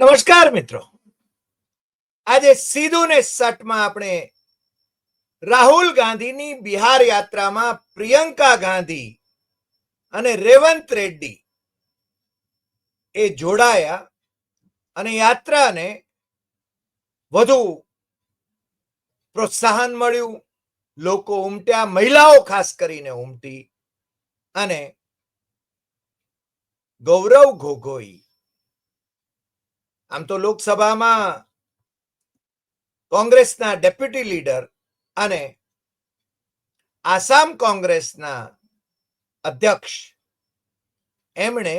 નમસ્કાર મિત્રો. આજે સીધું ને સટમાં આપણે રાહુલ ગાંધીની બિહાર યાત્રામાં પ્રિયંકા ગાંધી અને રેવંત રેડ્ડી એ જોડાયા અને યાત્રાને વધુ પ્રોત્સાહન મળ્યું, લોકો ઉમટ્યા, મહિલાઓ ખાસ કરીને ઉમટી અને ગૌરવ ગોગોઈ આમ તો લોકસભામાં કોંગ્રેસના ડેપ્યુટી લીડર અને આસામ કોંગ્રેસના અધ્યક્ષ એમણે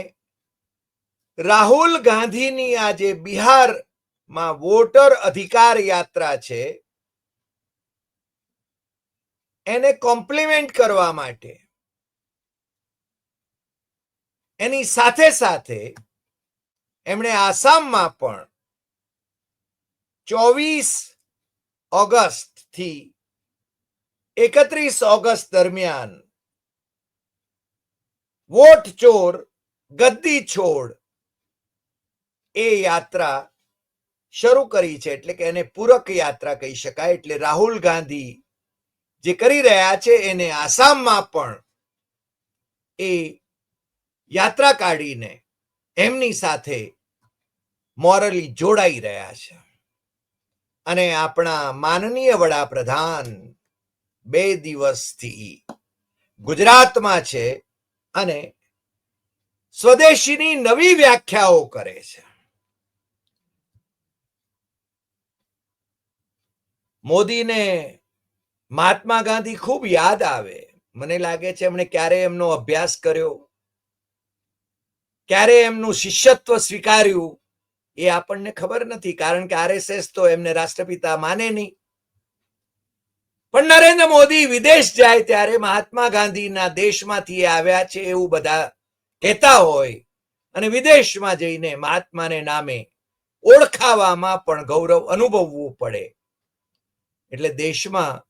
રાહુલ ગાંધીની આ જે બિહારમાં વોટર અધિકાર યાત્રા છે, એને કોમ્પ્લિમેન્ટ કરવા માટે એની સાથે સાથે એમણે આસામમાં પણ ચોવીસ ઓગસ્ટથી એકત્રીસ ઓગસ્ટ દરમિયાન વોટ ચોર, ગદ્દી છોડ એ યાત્રા શરૂ કરી છે. એટલે કે એને પૂરક યાત્રા કહી શકાય. એટલે રાહુલ ગાંધી જે કરી રહ્યા છે એને આસામમાં પણ એ યાત્રા કાઢીને એમની સાથે મોરલી જોડાઈ રહ્યા છે. અને આપણા માનનીય વડાપ્રધાન બે દિવસથી ગુજરાતમાં છે અને સ્વદેશીની નવી વ્યાખ્યાઓ કરે છે. મોદીને મહાત્મા ગાંધી ખૂબ યાદ આવે. મને લાગે છે એમણે ક્યારે એમનો અભ્યાસ કર્યો? ક્યારે એમનું શિષ્યત્વ સ્વીકાર્યું એ આપણને ખબર નથી, કારણ કે આરએસએસ તો એમને રાષ્ટ્રપિતા માને નહીં. પણ નરેન્દ્ર મોદી વિદેશ જાય ત્યારે મહાત્મા ગાંધીના દેશમાંથી આવ્યા છે એવું બધા કહેતા હોય અને વિદેશમાં જઈને મહાત્માને નામે ઓળખાવામાં પણ ગૌરવ અનુભવવું પડે. એટલે દેશમાં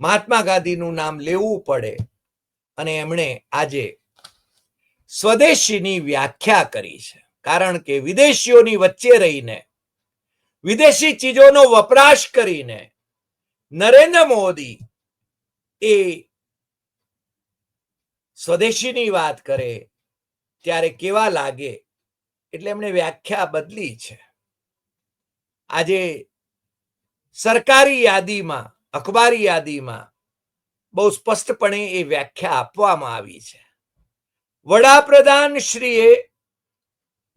મહાત્મા ગાંધીનું નામ લેવું પડે અને એમણે આજે સ્વદેશીની વ્યાખ્યા કરી છે. કારણ કે વિદેશીઓની વચ્ચે રહીને, વિદેશી ચીજોનો વપરાશ કરીને નરેન્દ્ર મોદી એ સ્વદેશીની વાત કરે ત્યારે કેવા લાગે એટલે એમણે વ્યાખ્યા બદલી છે. આજે સરકારી યાદીમાં, અખબારી યાદીમાં બહુ સ્પષ્ટપણે એ વ્યાખ્યા આપવામાં આવી છે. વડાપ્રધાન શ્રીએ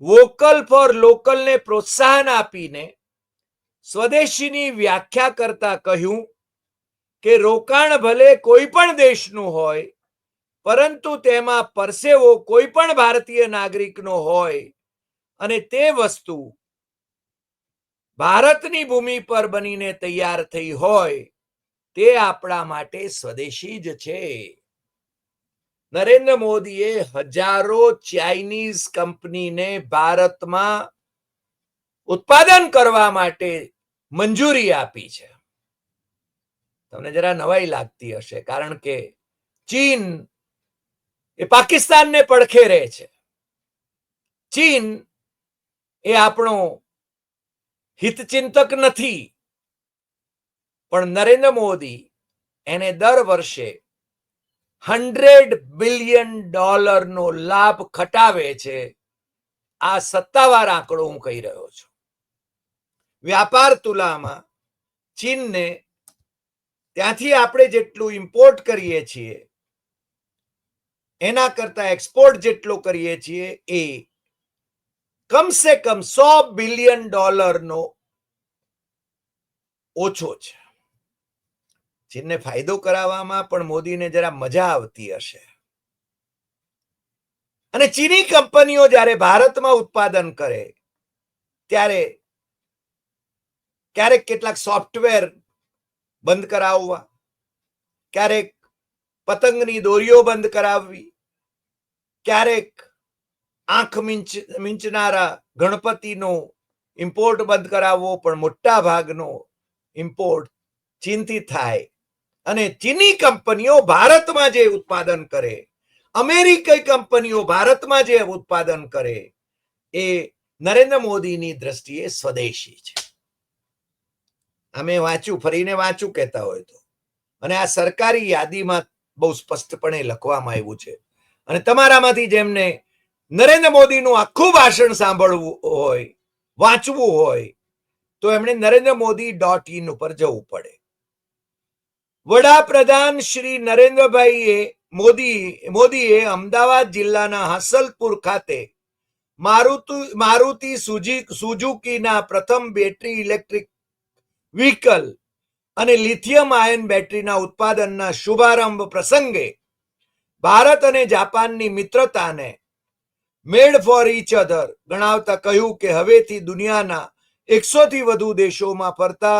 વોકલ ફોર લોકલને પ્રોત્સાહન આપીને સ્વદેશીની વ્યાખ્યા કરતા કહ્યું કે રોકાણ ભલે કોઈ પણ દેશનું હોય, પરંતુ તેમાં પરસેવો કોઈ પણ ભારતીય નાગરિકનો હોય અને તે વસ્તુ ભારતની ભૂમિ પર બનીને તૈયાર થઈ હોય, તે આપણા માટે સ્વદેશી જ છે. નરેન્દ્ર મોદીએ હજારો ચાઇનીઝ કંપનીને ભારતમાં ઉત્પાદન કરવા માટે મંજૂરી આપી છે. તમને જરા નવાઈ લાગતી હશે, કારણ કે ચીન એ પાકિસ્તાનને પડખે રહે છે. ચીન એ આપણો હિતચિંતક નથી. પણ નરેન્દ્ર મોદી એને દર વર્ષે હંડ્રેડ બિલિયન ડોલરનો લાભ ખટાવે છે, આ સત્તાવાર આંકડો હું કહી રહ્યો છું. વ્યાપાર તુલામાં ચીનને ત્યાંથી આપણે જેટલું ઇમ્પોર્ટ કરીએ છીએ, એના કરતા એક્સપોર્ટ જેટલો કરીએ છીએ એ કમસે કમ સો બિલિયન ડોલરનો ઓછો છે. ચીનને ફાયદો કરાવવામાં પણ મોદીને જરા મજા આવતી હશે. અને ચીની કંપનીઓ જ્યારે ભારતમાં ઉત્પાદન કરે, ત્યારે ક્યારેક કેટલાક સોફ્ટવેર બંધ કરાવવા, ક્યારેક પતંગની દોરીઓ બંધ કરાવવી, ક્યારેક આંખ મીંચ, મીંચનારા ગણપતિનો ઇમ્પોર્ટ બંધ કરાવવો, પણ મોટા ભાગનો ઇમ્પોર્ટ ચીનથી થાય. અને ચીની કંપનીઓ ભારતમાં જે ઉત્પાદન કરે, અમેરિકી કંપનીઓ ભારતમાં જે ઉત્પાદન કરે, એ નરેન્દ્ર મોદીની દ્રષ્ટિએ સ્વદેશી છે. અમે વાંચ્યું ફરીને વાંચું કહેતા હોય તો. અને આ સરકારી યાદીમાં બહુ સ્પષ્ટપણે લખવામાં આવ્યું છે. અને તમારામાંથી જેમને નરેન્દ્ર મોદીનું આખું ભાષણ સાંભળવું હોય, વાંચવું હોય, તો એમણે નરેન્દ્ર મોદી ડોટ ઇન ઉપર જવું પડે. વડાપ્રધાન શ્રી નરેન્દ્રભાઈએ મોદી, મોદીએ અમદાવાદ જિલ્લાના હાસલપુર ખાતે મારુતિ મારુતિ સુઝુકીના પ્રથમ બેટરી ઇલેક્ટ્રિક વ્હીકલ અને લિથિયમ આયન બેટરીના ઉત્પાદનના શુભારંભ પ્રસંગે ભારત અને જાપાનની મિત્રતાને મેડ ફોર ઈચ અધર ગણાવતા કહ્યું કે હવેથી દુનિયાના એકસો થી વધુ દેશોમાં ફરતા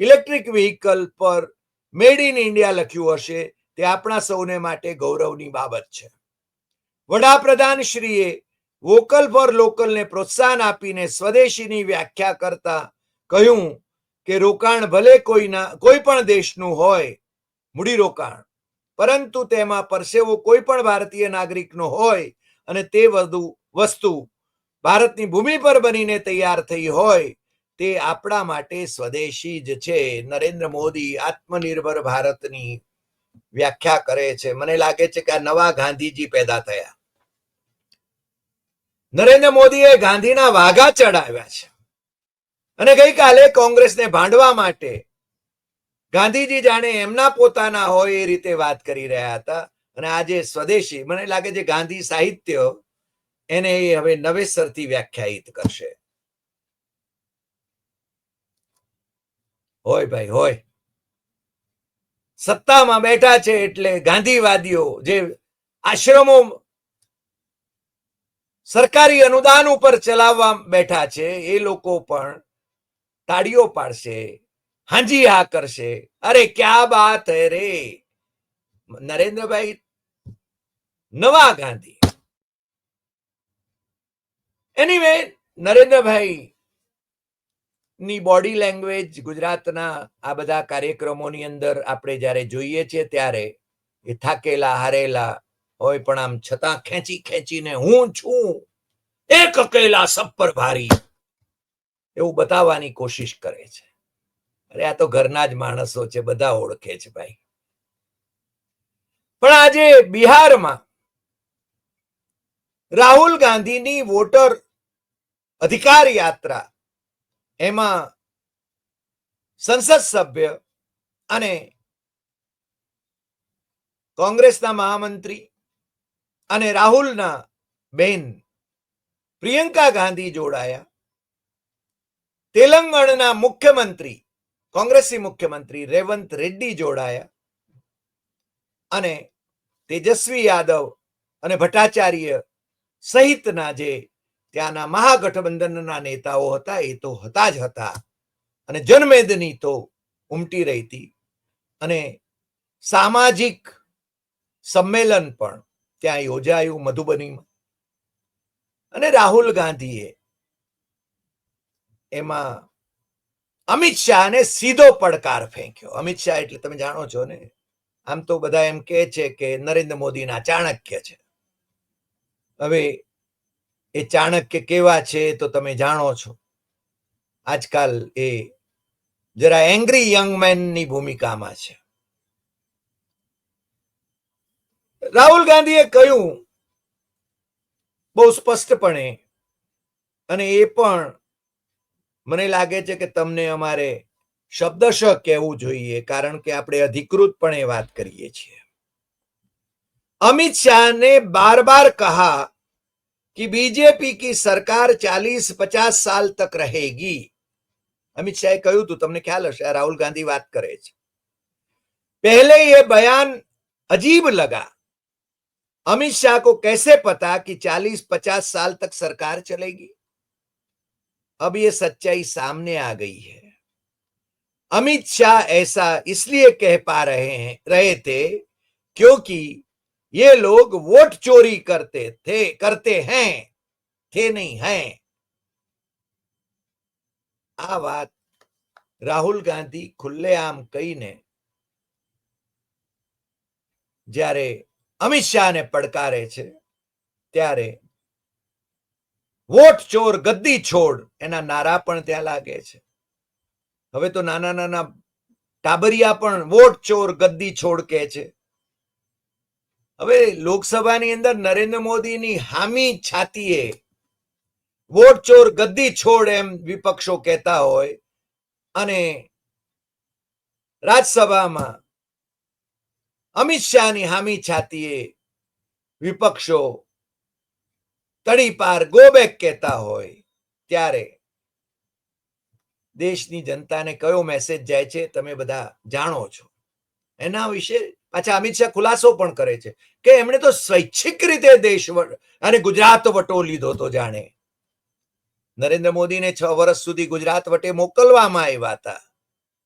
ઇલેક્ટ્રિક વ્હીકલ પર મેડ ઇન ઇન્ડિયા લખ્યું હશે, તે આપણા સૌને માટે ગૌરવની બાબત છે. વડાપ્રધાન શ્રીએ વોકલ ફોર લોકલને પ્રોત્સાહન આપીને સ્વદેશીની વ્યાખ્યા કરતા કહ્યું કે રોકાણ ભલે કોઈના કોઈ પણ દેશનું હોય મૂડીરોકાણ પરંતુ તેમાં પરસેવો કોઈ પણ ભારતીય નાગરિકનો હોય અને તે વધુ વસ્તુ ભારતની ભૂમિ પર બનીને તૈયાર થઈ હોય તે આપણા માટે સ્વદેશી જ છે. નરેન્દ્ર મોદી આત્મનિર્ભર ભારતની વ્યાખ્યા કરે છે. મને લાગે છે કે આ નવા ગાંધીજી પેદા થયા. નરેન્દ્ર મોદીએ ગાંધીના વાઘા ચડાવ્યા છે. અને ગઈકાલે કોંગ્રેસને ભાંડવા માટે ગાંધીજી જાણે એમના પોતાના હોય એ રીતે વાત કરી રહ્યા હતા. અને આજે સ્વદેશી, મને લાગે છે ગાંધી સાહિત્ય એને એ હવે નવેસરથી વ્યાખ્યાયિત કરશે. હોય ભાઈ, હોય. સત્તામાં બેઠા છે એટલે ગાંધીવાદીઓ જે આશ્રમો સરકારી અનુદાન ઉપર ચલાવવા બેઠા છે, એ લોકો પણ તાળીઓ પાડશે, હાજી હા કરશે. અરે ક્યા બાત હે રે? નરેન્દ્રભાઈ નવા ગાંધી. એનીવે નરેન્દ્રભાઈ ની બોડી લેંગ્વેજ ગુજરાતના આ બધા કાર્યક્રમોની અંદર આપણે જ્યારે જોઈએ છીએ ત્યારે એ થાકેલા, હારેલા, હોય પણ આમ છતાં ખેંચી ખેંચીને હું છું, એક અકેલા સબ પર ભારી, એવું બતાવવાની કોશિશ કરે છે. અરે આ તો ઘરના જ માણસો છે, બધા ઓળખે છે ભાઈ. પણ આજે બિહારમાં રાહુલ ગાંધીની વોટર અધિકાર યાત્રા એમાં સંસદ સભ્ય અને કોંગ્રેસના મહામંત્રી અને રાહુલના બેન પ્રિયંકા ગાંધી જોડાયા. તેલંગણના મુખ્યમંત્રી, કોંગ્રેસી મુખ્યમંત્રી રેવંત રેડ્ડી જોડાયા અને તેજસ્વી યાદવ અને ભટ્ટાચાર્ય સહિતના જે ત્યાંના મહાગઠબંધનના નેતાઓ હતા, એ તો હતા જ હતા. અને જનમેદની તો ઉમટી રહી હતી. અને સામાજિક સંમેલન પણ ત્યાં યોજાયું મધુબનીમાં. અને રાહુલ ગાંધીએ એમાં અમિત શાહને સીધો પડકાર ફેંક્યો. અમિત શાહ એટલે તમે જાણો છો ને, આમ તો બધા એમ કહે છે કે નરેન્દ્ર મોદીના ચાણક્ય છે. હવે એ ચાણક્ય કેવા છે તો તમે જાણો છો. આજકાલ એ જરા એંગ્રી યંગ મેનની ભૂમિકામાં છે. રાહુલ ગાંધીએ કહ્યું, બહુ સ્પષ્ટપણે, અને એ પણ મને લાગે છે કે તમને અમારે શબ્દશ કહેવું જોઈએ, કારણ કે આપણે અધિકૃતપણે વાત કરીએ છીએ. અમિત શાહને બાર બાર કહા कि बीजेपी की સરકાર 40 50 સાલ તક રહેગી અમિત શાહે કહ્યું હતું તમને ખ્યાલ હશે રાહુલ ગાંધી વાત કરે છે पहले ये बयान अजीब लगा अमित शाह को कैसे पता कि 40 50 साल तक सरकार चलेगी अब ये सच्चाई सामने आ गई है अमित शाह ऐसा इसलिए कह पा रहे हैं रहे थे क्योंकि ये लोग वोट चोरी करते थे करते हैं थे नहीं हैं આ વાત રાહુલ ગાંધી ખુલ્લેઆમ કહીને જ્યારે અમિત શાહને પડકારે છે ત્યારે વોટ ચોર ગદ્દી છોડ એના નારા પણ ત્યાં લાગે છે હવે તો નાના નાના ટાબરિયા પણ વોટ ચોર ગદ્દી છોડ કહે છે હવે લોકસભાની અંદર નરેન્દ્ર મોદીની હામી છાતીએ વોટ ચોર ગદ્દી છોડ એમ વિપક્ષો કહેતા હોય અને રાજ્યસભામાં અમિત શાહની હામી છાતીએ વિપક્ષો ગો બેક કહેતા હોય ત્યારે દેશની જનતાને કયો મેસેજ જાય છે તમે બધા જાણો છો. એના વિશે પાછા અમિત શાહ ખુલાસો પણ કરે છે કે એમણે તો સ્વૈચ્છિક રીતે દેશ અને ગુજરાત વટો લીધો તો જાણે. નરેન્દ્ર મોદીને છ વર્ષ સુધી ગુજરાત વટે મોકલવામાં આવ્યા હતા.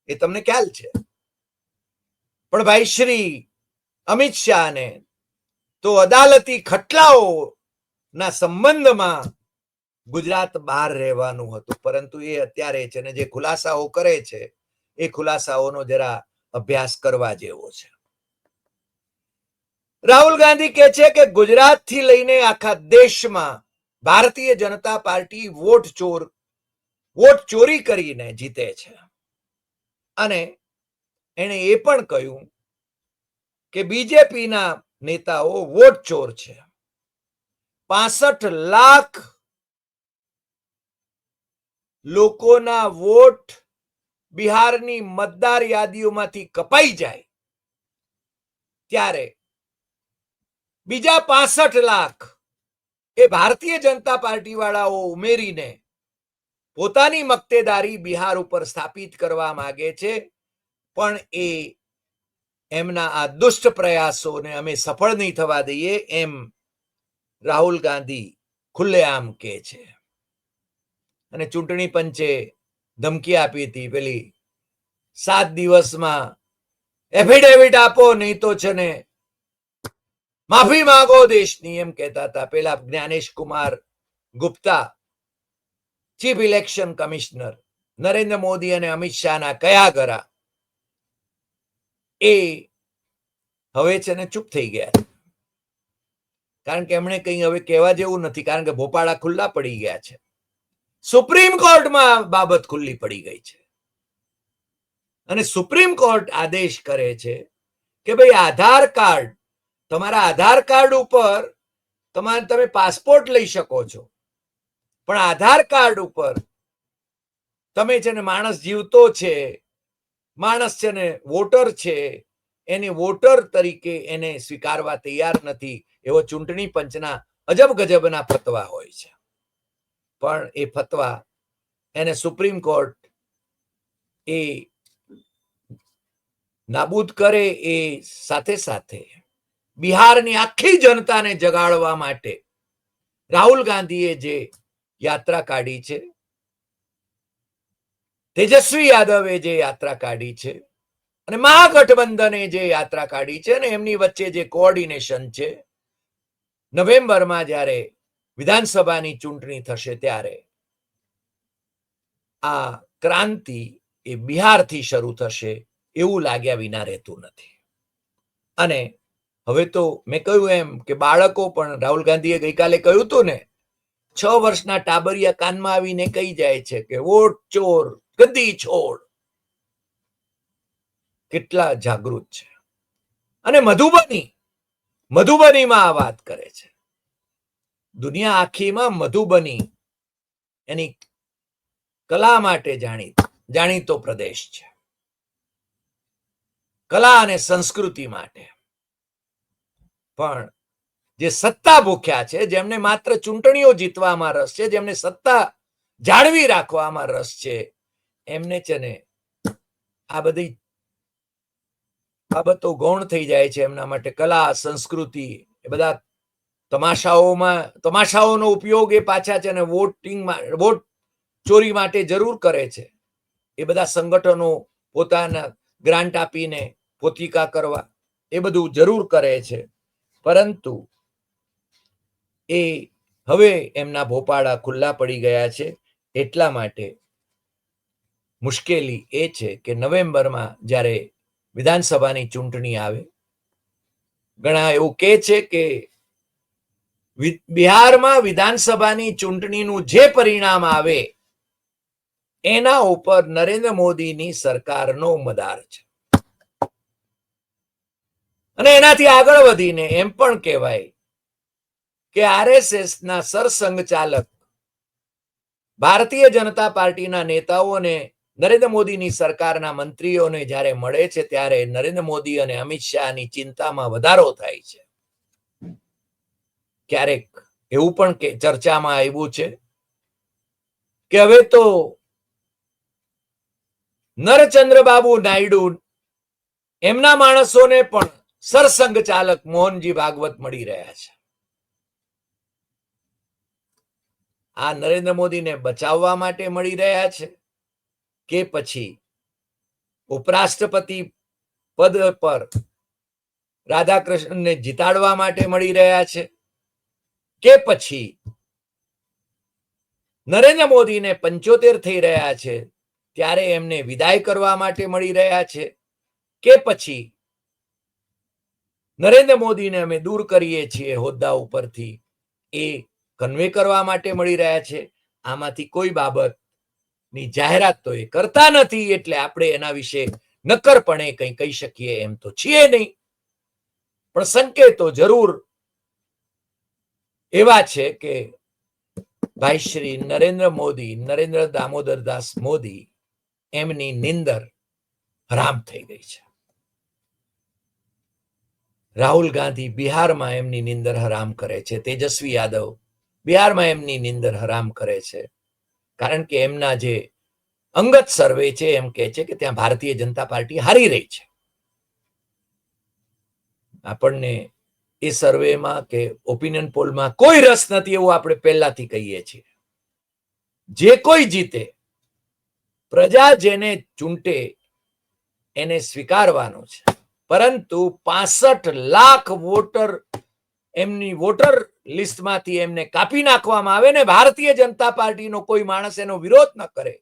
એ તમને ખ્યાલ છે? પણ ભાઈ શ્રી અમિત શાહને તો અદાલતી ખટલાઓ ના સંબંધમાં ગુજરાત બહાર રહેવાનું હતું. પરંતુ એ અત્યારે છે ને જે ખુલાસાઓ કરે છે, એ ખુલાસાઓનો જરા અભ્યાસ કરવા જેવો છે. રાહુલ ગાંધી કહે છે કે ગુજરાતથી લઈને આખા દેશમાં ભારતીય જનતા પાર્ટી વોટ ચોર, વોટ ચોરી કરીને જીતે છે. અને એણે એ પણ કહ્યું કે બીજેપીના નેતાઓ વોટ ચોર છે. પાસઠ લાખ લોકોના વોટ બિહારની મતદાર યાદીઓમાંથી કપાઈ જાય ત્યારે બીજા પાસઠ લાખ એ ભારતીય જનતા પાર્ટી વાળાઓ ઉમેરીને પોતાની મક્તેદારી બિહાર ઉપર સ્થાપિત કરવા માંગે છે. પણ એ એમના આ દુષ્ટ પ્રયાસોને અમે સફળ નહીં થવા દઈએ એમ રાહુલ ગાંધી ખુલ્લેઆમ કે છે. અને ચૂંટણી પંચે ધમકી આપી હતી, પેલી, સાત દિવસમાં એફિડેવિટ આપો, નહીં તો છે ને, માફી માંગો દેશની, એમ કહેતા હતા. પેલા Gyanesh Kumar Gupta, chief election commissioner, Narendra Modi અને અમિત શાહના કયા ગરા એ હવે છે ને ચૂપ થઈ ગયા. કારણ કે એમણે કંઈ હવે કહેવા જેવું નથી, કારણ કે ભોપાળા ખુલ્લા પડી ગયા છે. સુપ્રીમ કોર્ટમાં બાબત ખુલ્લી પડી ગઈ છે. અને સુપ્રીમ કોર્ટ આદેશ કરે છે કે ભાઈ આધાર કાર્ડ, તમારા આધાર કાર્ડ ઉપર તમારે તમે પાસપોર્ટ લઈ શકો છો. પણ આધાર કાર્ડ ઉપર તમે છે ને માણસ જીવતો છે, માણસ છે ને વોટર છે, એને વોટર તરીકે એને સ્વીકારવા તૈયાર નથી એવો ચૂંટણી પંચના અજબ ગજબના ફતવા હોય છે. પણ એ ફતવા. એને સુપ્રીમ કોર્ટ એ નાબૂદ કરે એ સાથે સાથે બિહારની આખી જનતાને જગાડવા માટે રાહુલ ગાંધીએ જે યાત્રા કાઢી છે, તેજસ્વી યાદવે જે યાત્રા કાઢી છે અને મહાગઠબંધને જે યાત્રા કાઢી છે અને એમની વચ્ચે જે કોઓર્ડિનેશન છે, નવેમ્બરમાં જ્યારે વિધાનસભાની ચૂંટણી થશે ત્યારે. આ ક્રાંતિ એ બિહારથી શરૂ થશે એવું લાગ્યા વિના રહેતું નથી. અને હવે તો મેં કહ્યું એમ કે બાળકો પણ રાહુલ ગાંધીએ ગઈકાલે કહ્યું હતું ને, છ વર્ષના ટાબરિયા કાનમાં આવીને કહી જાય છે કે વોટ ચોર, ગદી છોડ. કેટલા જાગૃત છે. અને મધુબની, મધુબનીમાં આ વાત કરે છે. દુનિયા આખીમાં મધુબની એની કલા માટે જાણીત, જાણીતો પ્રદેશ છે. કલા અને સંસ્કૃતિ માટે. પણ જે સત્તા ભૂખ્યા છે, જેમને માત્ર ચૂંટણીઓ જીતવામાં રસ છે, જેમને સત્તા જાળવી રાખવામાં રસ છે, એમને છે ને આ બધી બાબતો ગૌણ થઈ જાય છે, એમના માટે કલા, સંસ્કૃતિ, એ બધા તમાશાઓમાં, તમાશાઓનો ઉપયોગ એ પાછા છે ને વોટિંગ વોટ ચોરી માટે જરૂર કરે છે. એ બધા સંગઠનો પોતાના ગ્રાન્ટ આપીને પોતિકા કરવા એ બધું જરૂર કરે છે. પરંતુ એ હવે એમના ભોપાળા ખુલ્લા પડી ગયા છે. એટલા માટે મુશ્કેલી એ છે કે નવેમ્બરમાં જ્યારે વિધાનસભાની ચૂંટણી આવે, ઘણા એવું કહે છે કે બિહારમાં વિધાનસભાની ચૂંટણીનું જે પરિણામ આવે, એના ઉપર નરેન્દ્ર મોદીની સરકારનો મદાર છે. અને એનાથી આગળ વધીને એમ પણ કહેવાય કે આરએસએસ ના સરસંઘચાલક ભારતીય જનતા પાર્ટીના નેતાઓને નરેન્દ્ર મોદીની સરકારના મંત્રીઓને જ્યારે મળે છે ત્યારે નરેન્દ્ર મોદી અને અમિત શાહની ચિંતામાં વધારો થાય છે. ક્યારેક એવું પણ ચર્ચામાં આવ્યું છે કે હવે તો નરચંદ્રબાબુ નાયડુ એમના માણસોને પણ સરસંઘ ચાલક મોહનજી ભાગવત મળી રહ્યા છે. આ નરેન્દ્ર મોદીને બચાવવા માટે મળી રહ્યા છે કે પછી ઉપરાષ્ટ્રપતિ પદ પર રાધાકૃષ્ણને જીતાડવા માટે મળી રહ્યા છે? કે પછી નરેન્દ્ર મોદીને પંચોતેર થઈ રહ્યા છે, ત્યારે એમને વિદાય કરવા માટે મળી રહ્યા છે. કે પછી નરેન્દ્ર મોદીને અમે દૂર કરીએ છીએ હોદ્દા ઉપરથી, એ કન્વે કરવા માટે મળી રહ્યા છે. આમાંથી કોઈ બાબતની જાહેરાત તો એ કરતા નથી, એટલે આપણે એના વિશે નક્કરપણે કંઈ કહી શકીએ એમ તો છીએ નહીં. પણ સંકેતો જરૂર એવા છે કે ભાઈ શ્રી નરેન્દ્ર મોદી, નરેન્દ્ર દામોદર દાસ મોદી એમની નિંદર હરામ થઈ ગઈ છે. રાહુલ ગાંધી બિહારમાં એમની નિંદર હરામ કરે છે. તેજસ્વી યાદવ બિહારમાં એમની નિંદર હરામ કરે છે. કારણ કે એમના જે અંગત સર્વે છે, એમ કે છે કે ત્યાં ભારતીય જનતા પાર્ટી હારી રહી છે. આપણને એ સર્વેમાં કે ઓપિનિયન પોલમાં કોઈ રસ નથી એવું આપણે પહેલાથી કહીએ છીએ. જે કોઈ જીતે, પ્રજા જેને ચૂંટે એને સ્વીકારવાનો છે. પરંતુ પાસઠ લાખ વોટર, એમની વોટર લિસ્ટમાંથી એમને કાપી નાખવામાં આવે ને ભારતીય જનતા પાર્ટીનો કોઈ માણસ એનો વિરોધ ન કરે.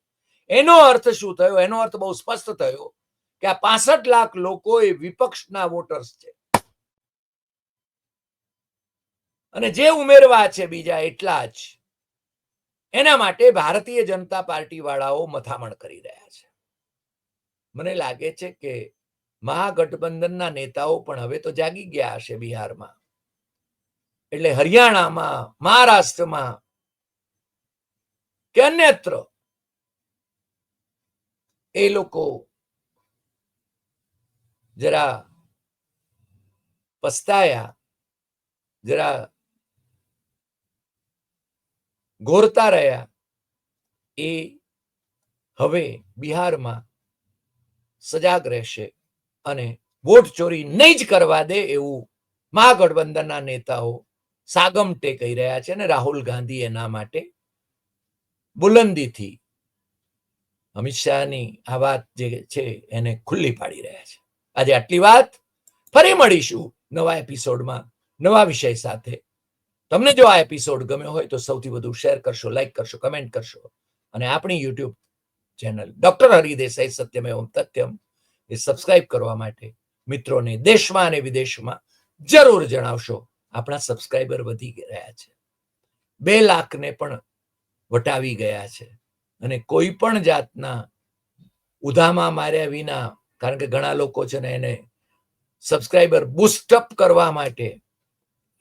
એનો અર્થ શું થયો? એનો અર્થ બહુ સ્પષ્ટ થયો કે આ પાસઠ લાખ લોકો એ વિપક્ષના વોટર્સ છે. અને જે ઉમેરવા છે બીજા એટલા જ. એના માટે ભારતીય જનતા પાર્ટી વાળાઓ મથામણ કરી રહ્યા છે. મને લાગે છે કે મહાગઠબંધનના નેતાઓ પણ હવે તો જાગી ગયા હશે બિહારમાં. એટલે હરિયાણામાં, મહારાષ્ટ્રમાં કે અન્યત્ર એ લોકો જરા પસ્તાયા, જરા ઘોરતા રહ્યા. એ હવે બિહારમાં સજાગ રહેશે અને વોટ ચોરી નહીં જ કરવા દે એવું મહાગઠબંધનના નેતાઓ સાગમટે કહી રહ્યા છે અને રાહુલ ગાંધી એના માટે બુલંદીથી અમિત શાહની આ વાત જે છે એને ખુલ્લી પાડી રહ્યા છે. આજે આટલી વાત. ફરી મળીશું નવા એપિસોડમાં નવા વિષય સાથે. તમને જો આ એપિસોડ ગમ્યો હોય તો સૌથી વધુ શેર કરશો લાઈક કરશો કમેન્ટ કરશો. અને આપણી યુટ્યુબ ચેનલ ડોક્ટર હરિદેસાઈ સત્યમ એવમ તથ્યમ એ સબસ્ક્રાઇબ કરવા માટે મિત્રોને દેશમાં અને વિદેશમાં જરૂર જણાવશો. આપણા સબસ્ક્રાઇબર વધી રહ્યા છે. બે લાખને પણ વટાવી ગયા છે. અને કોઈ પણ જાતના ઉધામાં માર્યા વિના, કારણ કે ઘણા લોકો છે ને એને સબસ્ક્રાઇબર બુસ્ટઅપ કરવા માટે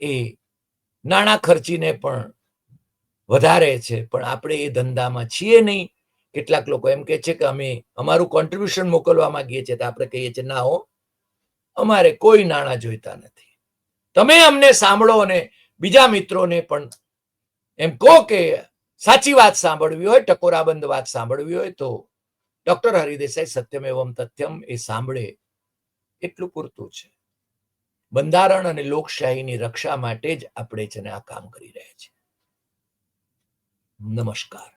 એ નાણાં ખર્ચીને પણ વધારે છે, પણ આપણે એ ધંધામાં છીએ નહીં. કેટલાક લોકો એમ કે છે કે અમે, અમારું કોન્ટ્રીબ્યુશન મોકલવા માંગીએ છીએ આપણે કહીએ છીએ, ના હો, અમારે કોઈ નાણાં જોઈતા નથી. તમે અમને સાંભળો અને બીજા મિત્રોને પણ એમ કહો કે સાચી વાત સાંભળવી હોય, ટકોરાબંધ વાત સાંભળવી હોય, તો ડોક્ટર હરિદેસાઈ સત્યમ એવમ તથ્યમ એ સાંભળે. એટલું પૂરતું છે. બંધારણ અને લોકશાહીની રક્ષા માટે જ આપણે છે ને આ કામ કરી રહ્યા છીએ. નમસ્કાર.